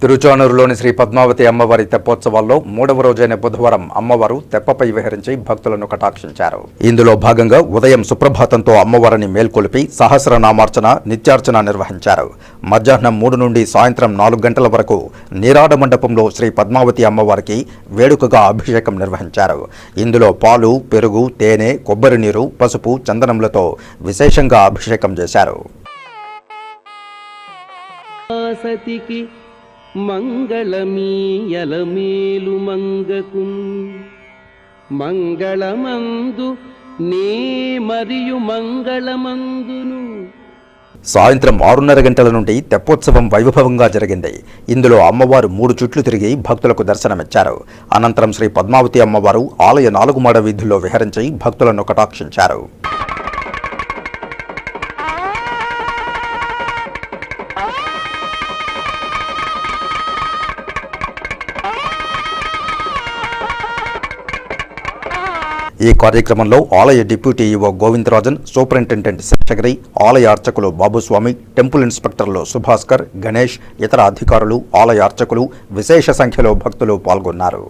తిరుచానూరులోని శ్రీ పద్మావతి అమ్మవారి తెప్పోత్సవాల్లో మూడవ రోజైన బుధవారం అమ్మవారు తెప్పపై విహరించి భక్తులను కటాక్షించారు. ఇందులో భాగంగా ఉదయం సుప్రభాతంతో అమ్మవారిని మేల్కొలిపి సహస్రనామార్చన నిత్యార్చన నిర్వహించారు. మధ్యాహ్నం మూడు నుండి సాయంత్రం నాలుగు గంటల వరకు నీరాడ మండపంలో శ్రీ పద్మావతి అమ్మవారికి వేడుకగా అభిషేకం నిర్వహించారు. ఇందులో పాలు పెరుగు తేనె కొబ్బరి నీరు పసుపు చందనములతో విశేషంగా అభిషేకం చేశారు. సతికి మంగళమీయలమేలు మంగకు. మంగళమందు నే మరియు మంగళమందును. సాయంత్రం ఆరున్నర గంటల నుండి తెప్పోత్సవం వైభవంగా జరిగింది. ఇందులో అమ్మవారు మూడు చుట్లు తిరిగి భక్తులకు దర్శనమిచ్చారు. అనంతరం శ్రీ పద్మావతి అమ్మవారు ఆలయ నాలుగు మాడ వీధుల్లో విహరించి భక్తులను కటాక్షించారు. ఈ కార్యక్రమంలో ఆలయ deputy EO Govindarajan superintendent Seshagiri ఆలయ అర్చకులు బాబుస్వామి టెంపుల్ ఇన్స్పెక్టర్లు సుభాస్కర్ గణేష్ ఇతర అధికారులు ఆలయ అర్చకులు విశేష సంఖ్యలో భక్తులు పాల్గొన్నారు.